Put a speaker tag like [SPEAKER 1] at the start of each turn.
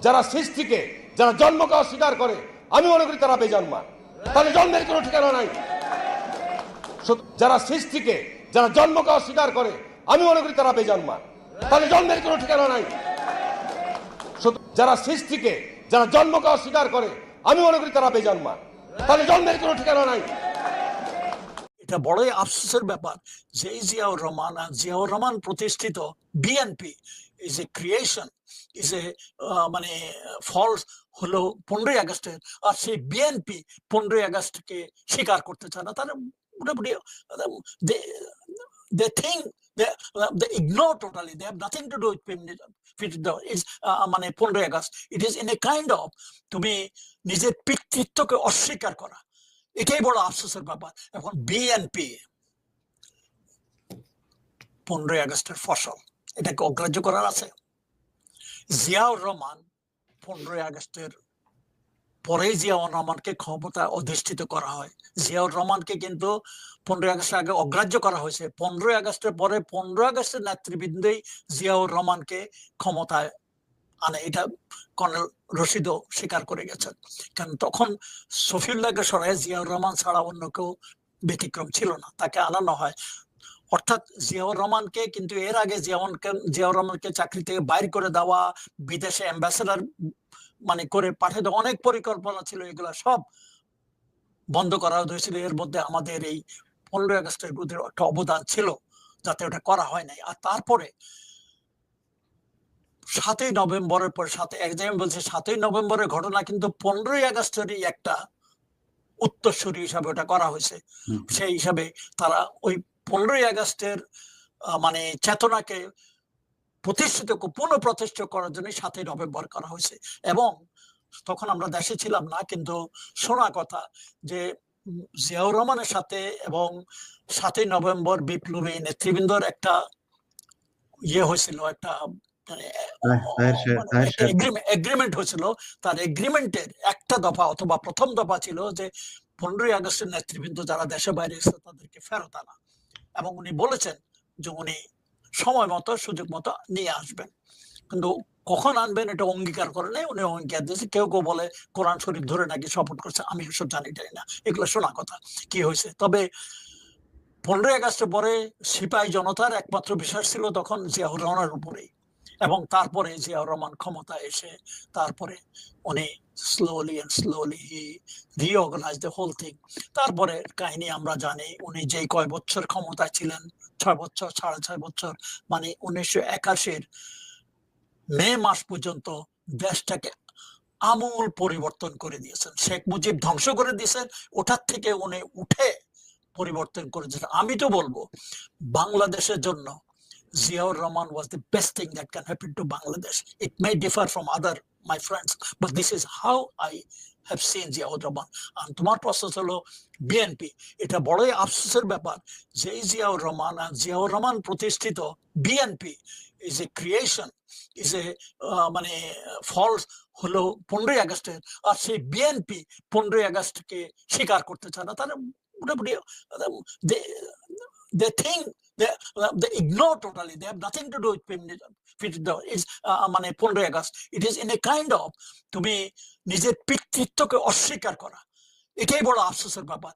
[SPEAKER 1] যারা সৃষ্টিকে, যারা জন্মকে অস্বীকার করে, আমি মনে করি তারা বেজন্মা। তাহলে জন্মের কোনো ঠিকানা নাই। যারা সৃষ্টিকে, যারা জন্মকে অস্বীকার করে, আমি মনে করি তারা বেজন্মা। তাহলে জন্মের কোনো ঠিকানা নাই। যারা সৃষ্টিকে, যারা জন্মকে অস্বীকার করে, আমি মনে করি তারা বেজন্মা। তাহলে জন্মের কোনো ঠিকানা নাই।
[SPEAKER 2] এটা বড়ই আফসোসের ব্যাপার যে জিয়াউর রহমান আর জিয়াউর রহমান প্রতিষ্ঠিত BNP is a creation is a মানে ফলস হলো পনেরোই আগস্টের, আর সেই বিএনপি পনেরোই আগস্টকে স্বীকার করতে চায় না। তারা মোটামুটি they think they ignore totally, they have nothing to মানে পনেরোই August. It is in a kind of তুমি নিজের পিতৃত্বকে অস্বীকার করা এটাই বড় আফসোসের ব্যাপার। এখন বিএনপি পনেরোই আগস্টের ফসল, এটাকে অগ্রাহ্য করার আছে। জিয়াউর রহমান পনেরোই আগস্টের পরে জিয়াউর রহমানকে ক্ষমতা অধিষ্ঠিত করা হয়। জিয়াউর রহমানকে কিন্তু পনেরোই আগস্টের আগে অগ্রাহ্য করা হয়েছে। পনেরোই আগস্টের পরে পনেরোই আগস্টের নেতৃবৃন্দেই জিয়াউর রহমানকে ক্ষমতায় আনে, এটা কর্নেল রশিদও স্বীকার করে গেছেন। কারণ তখন সফিউল্লাহকে সরাই জিয়াউর রহমান ছাড়া অন্য কেউ ব্যতিক্রম ছিল না, তাকে আনানো হয়। অর্থাৎ জিয়াউর রহমানকে কিন্তু এর আগে জিয়াউরকে জিয়াউর রহমানকে চাকরি থেকে বাইর করে দেওয়া, বিদেশে অ্যাম্বাসেডার মানে করে পাঠিয়ে দেওয়া, অনেক পরিকল্পনা ছিল, এগুলা সব বন্ধ করা হয়েছিল। এর মধ্যে আমাদের এই পনেরোই আগস্টের বিরুদ্ধে একটা অবদান ছিল, যাতে ওটা করা হয় নাই। আর তারপরে সাতই নভেম্বরের পর সাথে এক জায়গায় বলছে সাতই নভেম্বরের ঘটনা কিন্তু পনেরোই আগস্টেরই একটা উত্তরসূরি হিসাবে ওটা করা হয়েছে। সেই হিসাবে তারা ওই পনেরোই আগস্টের মানে চেতনাকে প্রতিষ্ঠিত পুনঃ প্রতিষ্ঠিত করার জন্য সাতই নভেম্বর করা হয়েছে। এবং তখন আমরা দেশে ছিলাম না কিন্তু শোনা কথা যে জিয়াউর রহমানের সাথে এবং সাতই নভেম্বর বিপ্লবী নেতৃবৃন্দর একটা ইয়ে হয়েছিল একটা মানে। এগ্রিমেন্ট হয়েছিল তার এগ্রিমেন্টের একটা দফা অথবা প্রথম দফা ছিল যে পনেরোই আগস্টের নেতৃবৃন্দ যারা দেশে বাইরে এসেছে তাদেরকে ফেরত আনা। এবং উনি বলেছেন যে উনি সময় মতো সুযোগ মতো নিয়ে আসবেন। কিন্তু কখন আনবেন এটা অঙ্গীকার করে নেই উনি অঙ্গীকার দিয়েছে। কেউ কেউ বলে কোরআন শরীফ ধরে নাকি শপথ করছে আমি এসব জানি টানি না। এগুলো শোনা কথা কি হয়েছে? তবে পনেরোই আগস্টের পরে সিপাহী জনতার একমাত্র বিশ্বাস ছিল তখন জিয়াউর রহমানের উপরেই। এবং তারপরে জিয়াউর রহমান ক্ষমতা এসে তারপরে উনি slowly and slowly he reorganise the whole thing তারপরে কাহিনী আমরা জানি, উনি যেই কয় বছর ক্ষমতায় ছিলেন, ছয় বছর, সাড়ে ছয় বছর মানে উনিশশো একাশির মে মাস পর্যন্ত দেশটাকে আমূল পরিবর্তন করে দিয়েছেন। শেখ মুজিব ধ্বংস করে দিয়েছেন, ওটার থেকে উনি উঠে পরিবর্তন করে দিয়েছেন আমি তো বলব, বাংলাদেশের জন্য Ziaur Rahman was the best thing that can happen to Bangladesh. It may differ from other my friends, but this is how I have seen Ziaur Rahman. আর তোমার প্রশ্ন হলো বিএনপি এটা বড়ই আফসোসের ব্যাপার যে এই জিয়াউর রহমান আর জিয়াউর রহমান প্রতিষ্ঠিত BNP is a creation is a মানে ফলস হলো পনেরোই আগস্টের আর সেই বিএনপি পনেরোই আগস্টকে স্বীকার করতে চায় না তারা মোটামুটি they think they ignore totally. They have nothing to do with feminism. Is মানে পনেরোই August it is in a kind of তুমি নিজের পিতৃত্বকে অস্বীকার করা এটাই বড় আফসোসের ব্যাপার